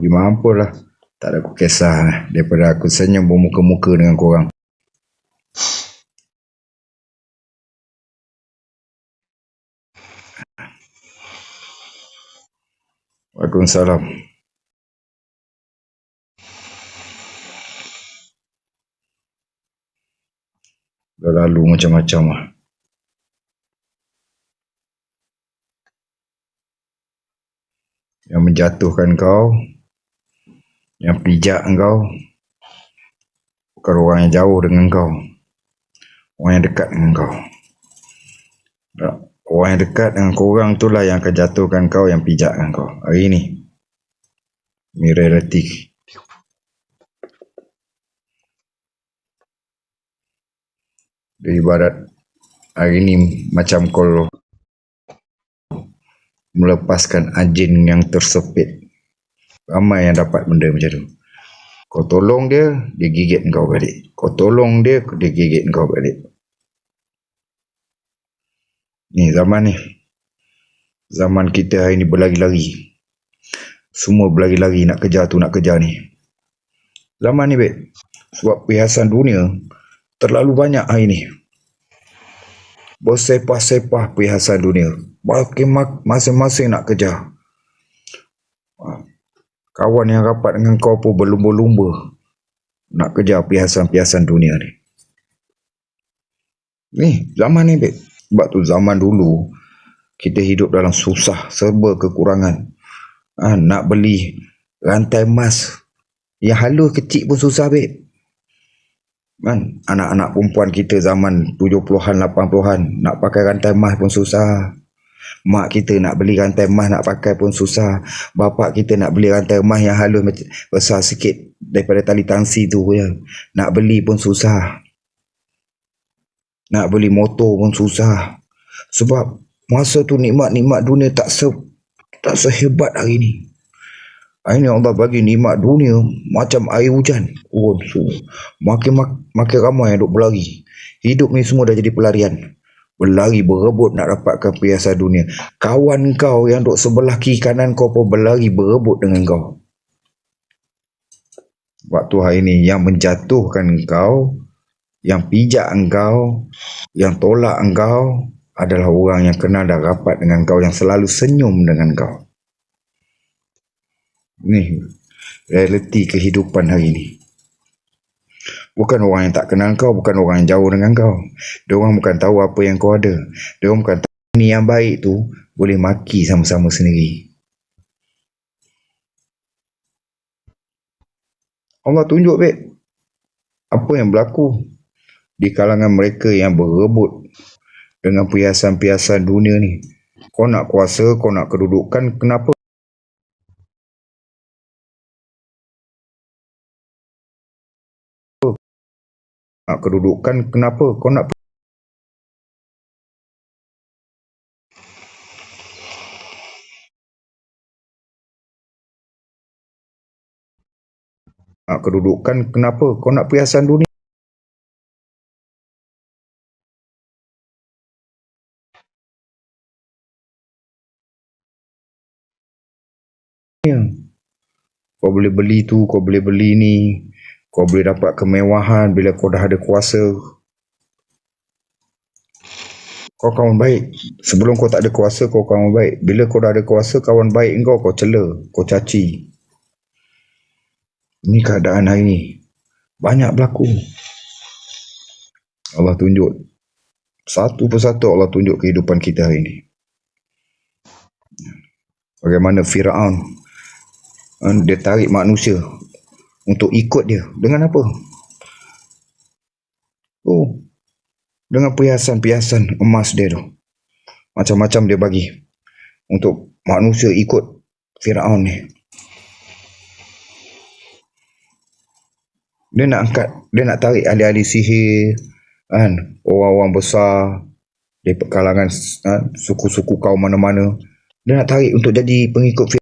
Dia mampu lah. Tak ada aku kisah lah. Daripada aku senyum bermuka-muka dengan korang. Waalaikumsalam. Dah lalu macam-macam lah. Yang menjatuhkan kau, yang pijak kau, bukan orang yang jauh dengan kau. Orang yang dekat dengan kau. Tak. Orang yang dekat dengan korang tu lah yang akan jatuhkan kau, yang pijakkan kau. Hari ni. Ni reality. Dia ibarat hari ni macam kau melepaskan anjing yang tersepit. Ramai yang dapat benda macam tu. Kau tolong dia, dia gigit kau balik. Kau tolong dia, dia gigit kau balik. Ni zaman ni. Zaman kita hari ni berlari-lari. Semua berlari-lari nak kejar tu, nak kejar ni. Zaman ni, babe. Sebab perhiasan dunia terlalu banyak hari ni. Bersepah-sepah perhiasan dunia. Masing-masing nak kejar. Kawan yang rapat dengan kau pun berlumba-lumba nak kejar perhiasan-perhiasan dunia ni. Ni, zaman ni, babe. Sebab tu zaman dulu kita hidup dalam susah, serba kekurangan. Ha, nak beli rantai emas yang halus kecil pun susah, babe. Kan? Anak-anak perempuan kita zaman 70-an, 80-an nak pakai rantai emas pun susah. Mak kita nak beli rantai emas nak pakai pun susah. Bapak kita nak beli rantai emas yang halus besar sikit daripada tali tangsi tu ya. Nak beli pun susah. Nak beli motor pun susah. Sebab masa tu nikmat-nikmat dunia tak se tak sehebat hari ni. Hari ni Allah bagi nikmat dunia macam air hujan. Oh, so, makin, makin ramai yang duk berlari. Hidup ni semua dah jadi pelarian. Berlari berebut nak dapatkan perhiasan dunia. Kawan kau yang duk sebelah kiri kanan kau pun berlari berebut dengan kau. Waktu hari ni yang menjatuhkan kau yang pijak engkau, yang tolak engkau adalah orang yang kenal dan rapat dengan kau, yang selalu senyum dengan kau. Ni realiti kehidupan hari ini. Bukan orang yang tak kenal kau, bukan orang yang jauh dengan kau. Dia orang bukan tahu apa yang kau ada. Dia orang bukan tahu ni yang baik tu boleh maki sama-sama sendiri. Allah tunjuk, babe. Apa yang berlaku di kalangan mereka yang berebut dengan perhiasan-perhiasan dunia ni. Kau nak kuasa, kau nak kedudukan, kenapa? Nak kedudukan, kenapa? Kau nak nak kedudukan, kenapa? Kau nak perhiasan dunia? Kau boleh beli tu, kau boleh beli ni. Kau boleh dapat kemewahan bila kau dah ada kuasa. Kau kawan baik. Sebelum kau tak ada kuasa, kau kawan baik. Bila kau dah ada kuasa, kawan baik kau, kau cela, kau caci. Ini keadaan hari ni. Banyak berlaku. Allah tunjuk. Satu persatu Allah tunjuk kehidupan kita hari ni. Bagaimana Fir'aun Kan, dia tarik manusia untuk ikut dia. Dengan apa? Oh dengan perhiasan-perhiasan emas dia tu. Macam-macam dia bagi untuk manusia ikut Firaun ni. Dia nak angkat dia nak tarik ahli-ahli sihir kan? Orang-orang besar di kalangan ha, suku-suku kaum mana-mana. Dia nak tarik untuk jadi pengikut